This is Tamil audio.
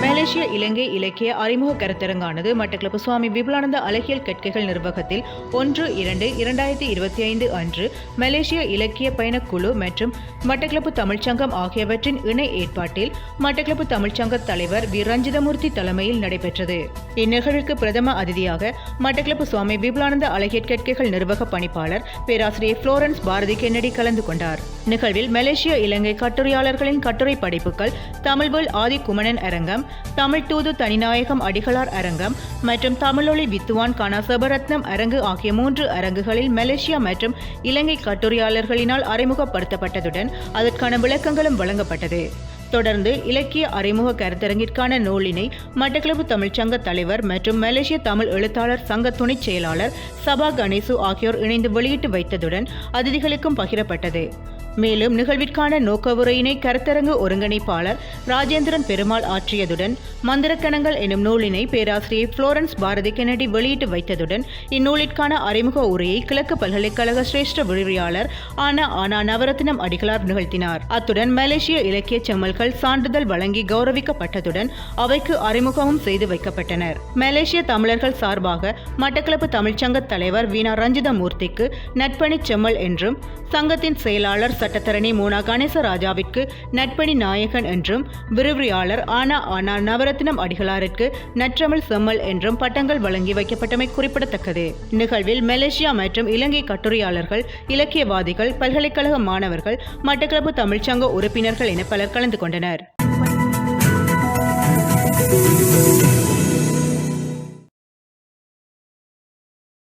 மலேசிய இலங்கை இலக்கிய அறிமுக கருத்தரங்கானது மட்டக்களப்பு சுவாமி விபுலானந்த அழகியல் கற்கைகள் நிர்வாகத்தில் ஒன்று இரண்டு இரண்டாயிரத்தி இருபத்தி ஐந்து அன்று மலேசிய இலக்கிய பயணக்குழு மற்றும் மட்டக்களப்பு தமிழ்ச்சங்கம் ஆகியவற்றின் இணை ஏற்பாட்டில் மட்டக்களப்பு தமிழ்ச்சங்க தலைவர் வி. ரஞ்சிதமூர்த்தி தலைமையில் நடைபெற்றது. இந்நிகழ்வுக்கு பிரதம அதிதியாக மட்டக்களப்பு சுவாமி விபுலானந்த அழகியல் கற்கைகள் நிர்வாக பணிப்பாளர் பேராசிரியர் புளோரன்ஸ் பாரதி கென்னடி கலந்து கொண்டார். நிகழ்வில் மலேசிய இலங்கை கட்டுரையாளர்களின் கட்டுரை படைப்புகள் தமிழ்வல் ஆதி குமணன் அரங்கம் தமிழ் தூது தனிநாயகம் அடிகளார் அரங்கம் மற்றும் தமிழொலி வித்துவான் கான சபரத்னம் அரங்கு ஆகிய மூன்று அரங்குகளில் மலேசியா மற்றும் இலங்கை கட்டுரையாளர்களினால் அறிமுகப்படுத்தப்பட்டதுடன் அதற்கான விளக்கங்களும் வழங்கப்பட்டது. தொடர்ந்து இலக்கிய அறிமுக கருத்தரங்கிற்கான நூலினை மட்டக்களப்பு தமிழ்ச்சங்க தலைவர் மற்றும் மலேசிய தமிழ் எழுத்தாளர் சங்க துணைச் செயலாளர் சபா கணேசு ஆகியோர் இணைந்து வெளியிட்டு வைத்ததுடன் அதிதிகளுக்கும் பகிரப்பட்டது. மேலும் நிகழ்விற்கான நோக்கவுரையினை கருத்தரங்கு ஒருங்கிணைப்பாளர் ராஜேந்திரன் பெருமாள் ஆற்றியதுடன் மந்திரக்கணங்கள் எனும் நூலினை பேராசிரியர் புளோரன்ஸ் பாரதி கென்னடி வெளியிட்டு வைத்ததுடன் இந்நூலிற்கான அறிமுக உரையை கிழக்கு பல்கலைக்கழக சிரேஷ்ட விரிவியாளர் ஆனா ஆனா நவரத்னம் அடிகளார் நிகழ்த்தினார். அத்துடன் மலேசிய இலக்கிய செம்மல்கள் சான்றிதழ் வழங்கி கௌரவிக்கப்பட்டதுடன் அவைக்கு அறிமுகமும் செய்து வைக்கப்பட்டனர். மலேசிய தமிழர்கள் சார்பாக மட்டக்களப்பு தமிழ்ச்சங்க தலைவர் வீணா ரஞ்சிதமூர்த்திக்கு நட்பணி செம்மல் என்றும் சங்கத்தின் செயலாளர் சட்டத்தரணி மோனா கணேசராஜாவிற்கு நட்பணி நாயகன் என்றும் விரிவுரையாளர் ஆனா ஆனா நவரத்னம் அடிகளாருக்கு நற்றமிழ் செம்மல் என்றும் பட்டங்கள் வழங்கி வைக்கப்பட்டமை குறிப்பிடத்தக்கது. நிகழ்வில் மலேசியா மற்றும் இலங்கை கட்டுரையாளர்கள் இலக்கியவாதிகள் பல்கலைக்கழக மாணவர்கள் மட்டக்களப்பு தமிழ்ச்சங்க உறுப்பினர்கள் என பலர் கலந்து கொண்டனர்.